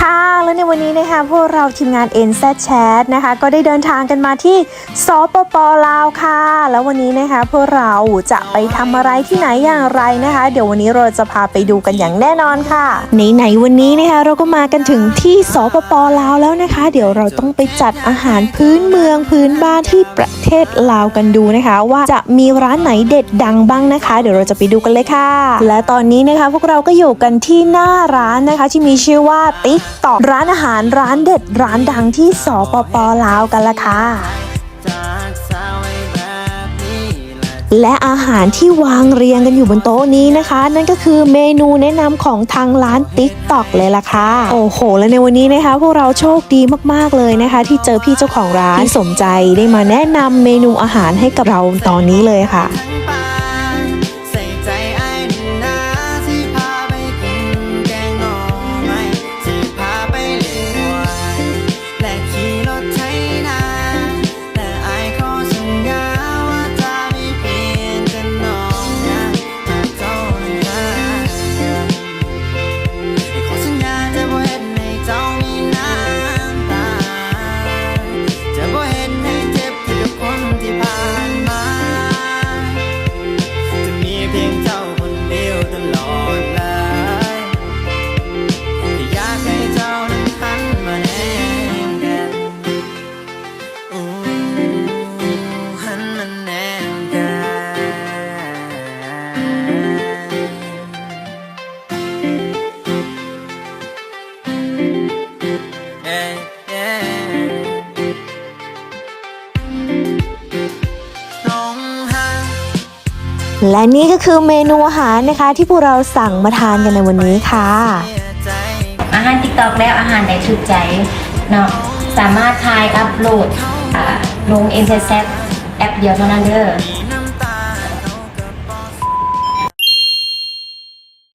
ค่ะ แล้วในวันนี้นะคะพวกเราทีมงาน NZ Chat นะคะ ก็ได้เดินทางกันมาที่สปปลาวค่ะ แล้ววันนี้นะคะพวกเราจะไปทำอะไรที่ไหนอย่างไรนะคะ เดี๋ยววันนี้เราจะพาไปดูกันอย่างแน่นอนค่ะไหนๆวันนี้นะคะเราก็มากันถึงที่สปปลาวแล้วนะคะ เดี๋ยวเราต้องไปจัดอาหารพื้นเมืองพื้นบ้านที่ประเทศลาวกันดูนะคะ ว่าจะมีร้านไหนเด็ดดังบ้างนะคะ เดี๋ยวเราจะไปดูกันเลยค่ะ และตอนนี้นะคะพวกเราก็อยู่กันที่หน้าร้านนะคะ ที่มีชื่อว่าติ๊กตอกร้านอาหารร้านเด็ดร้านดังที่สปปลาวกันละค่ะและอาหารที่วางเรียงกันอยู่บนโต๊ะนี้นะคะ นั่นก็คือเมนูแนะนำของทางร้าน TikTok เลยล่ะค่ะ โอ้โห และในวันนี้นะคะ พวกเราโชคดีมากๆเลยนะคะ ที่เจอพี่เจ้าของร้านที่สนใจได้มาแนะนำเมนูอาหารให้กับเราตอนนี้เลยค่ะ และนี่ก็คือเมนูอาหารนะคะ ที่พวกเราสั่งมาทานกันในวันนี้ค่ะ อาหารติ๊กตอกแล้วอาหารใดถูกใจเนาะสามารถทายอัพโหลดอ่าลง n อ z แอปเดียวเท่านั้นเด้อ